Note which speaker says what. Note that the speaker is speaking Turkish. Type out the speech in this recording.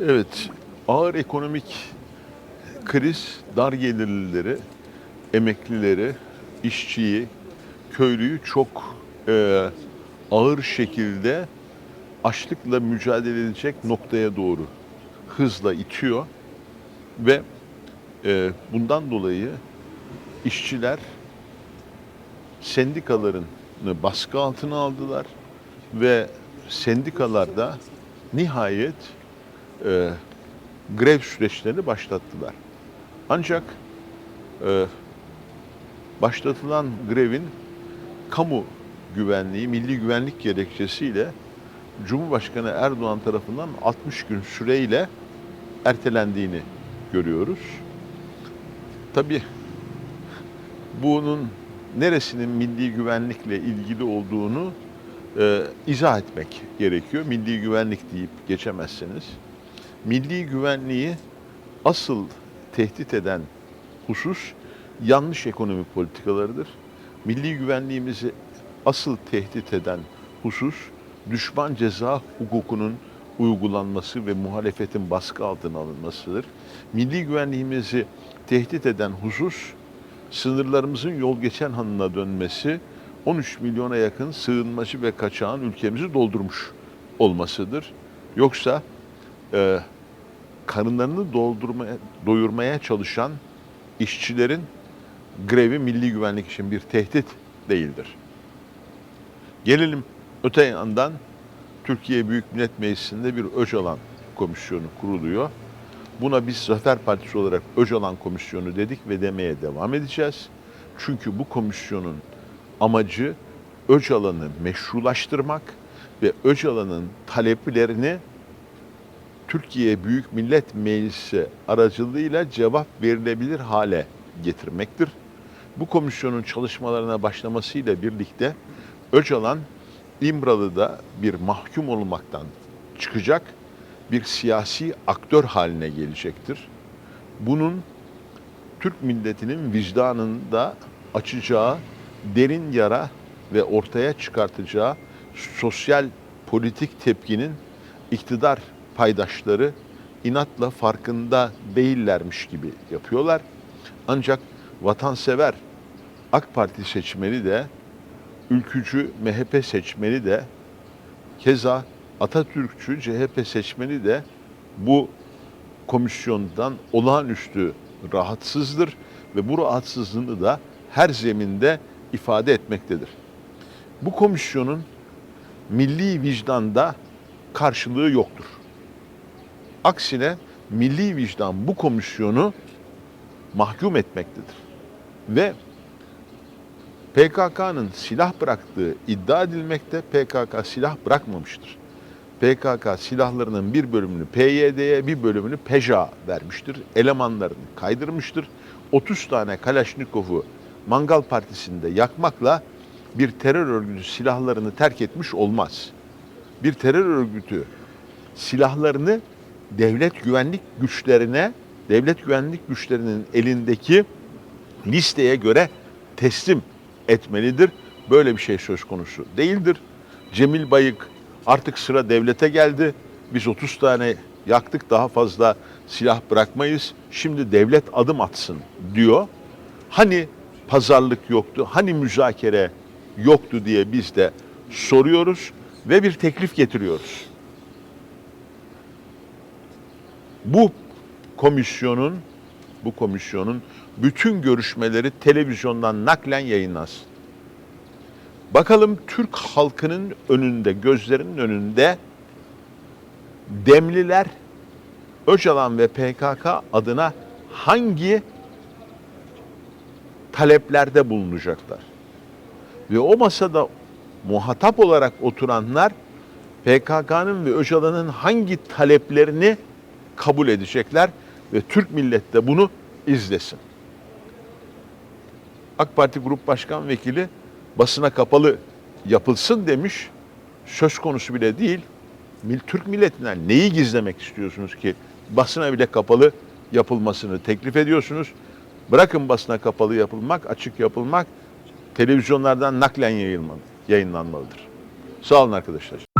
Speaker 1: Evet, ağır ekonomik kriz dar gelirlileri, emeklileri, işçiyi, köylüyü çok e, ağır şekilde açlıkla mücadele edecek noktaya doğru hızla itiyor ve e, bundan dolayı işçiler sendikalarını baskı altına aldılar ve sendikalarda nihayet e, grev süreçlerini başlattılar. Ancak e, başlatılan grevin kamu güvenliği, milli güvenlik gerekçesiyle Cumhurbaşkanı Erdoğan tarafından 60 gün süreyle ertelendiğini görüyoruz. Tabii bunun neresinin milli güvenlikle ilgili olduğunu e, izah etmek gerekiyor. Milli güvenlik deyip geçemezseniz. Milli güvenliği asıl tehdit eden husus yanlış ekonomi politikalarıdır. Milli güvenliğimizi asıl tehdit eden husus düşman ceza hukukunun uygulanması ve muhalefetin baskı altına alınmasıdır. Milli güvenliğimizi tehdit eden husus sınırlarımızın yol geçen hanına dönmesi, 13 milyona yakın sığınmacı ve kaçağın ülkemizi doldurmuş olmasıdır. Yoksa e, karınlarını doldurmaya, doyurmaya çalışan işçilerin grevi milli güvenlik için bir tehdit değildir. Gelelim öte yandan Türkiye Büyük Millet Meclisi'nde bir Öcalan komisyonu kuruluyor. Buna biz Zafer Partisi olarak Öcalan Komisyonu dedik ve demeye devam edeceğiz. Çünkü bu komisyonun amacı Öcalan'ı meşrulaştırmak ve Öcalan'ın taleplerini Türkiye Büyük Millet Meclisi aracılığıyla cevap verilebilir hale getirmektir. Bu komisyonun çalışmalarına başlamasıyla birlikte Öcalan İmralı'da bir mahkum olmaktan çıkacak bir siyasi aktör haline gelecektir. Bunun Türk milletinin vicdanında açacağı derin yara ve ortaya çıkartacağı sosyal politik tepkinin iktidar paydaşları inatla farkında değillermiş gibi yapıyorlar. Ancak vatansever AK Parti seçmeni de ülkücü MHP seçmeni de keza Atatürkçü CHP seçmeni de bu komisyondan olağanüstü rahatsızdır ve bu rahatsızlığını da her zeminde ifade etmektedir. Bu komisyonun milli vicdanda karşılığı yoktur. Aksine milli vicdan bu komisyonu mahkum etmektedir. Ve PKK'nın silah bıraktığı iddia edilmekte PKK silah bırakmamıştır. PKK silahlarının bir bölümünü PYD'ye bir bölümünü PEJA vermiştir. Elemanlarını kaydırmıştır. 30 tane Kalaşnikov'u Mangal Partisi'nde yakmakla bir terör örgütü silahlarını terk etmiş olmaz. Bir terör örgütü silahlarını devlet güvenlik güçlerine, devlet güvenlik güçlerinin elindeki listeye göre teslim etmelidir. Böyle bir şey söz konusu değildir. Cemil Bayık artık sıra devlete geldi. Biz 30 tane yaktık daha fazla silah bırakmayız. Şimdi devlet adım atsın diyor. Hani pazarlık yoktu, hani müzakere yoktu diye biz de soruyoruz ve bir teklif getiriyoruz. Bu komisyonun bu komisyonun bütün görüşmeleri televizyondan naklen yayınlansın. Bakalım Türk halkının önünde, gözlerinin önünde Demliler Öcalan ve PKK adına hangi taleplerde bulunacaklar? Ve o masada muhatap olarak oturanlar PKK'nın ve Öcalan'ın hangi taleplerini kabul edecekler ve Türk millet de bunu izlesin. AK Parti Grup Başkan Vekili basına kapalı yapılsın demiş. Söz konusu bile değil. Türk milletinden neyi gizlemek istiyorsunuz ki basına bile kapalı yapılmasını teklif ediyorsunuz. Bırakın basına kapalı yapılmak, açık yapılmak televizyonlardan naklen yayınlanmalıdır. Sağ olun arkadaşlar.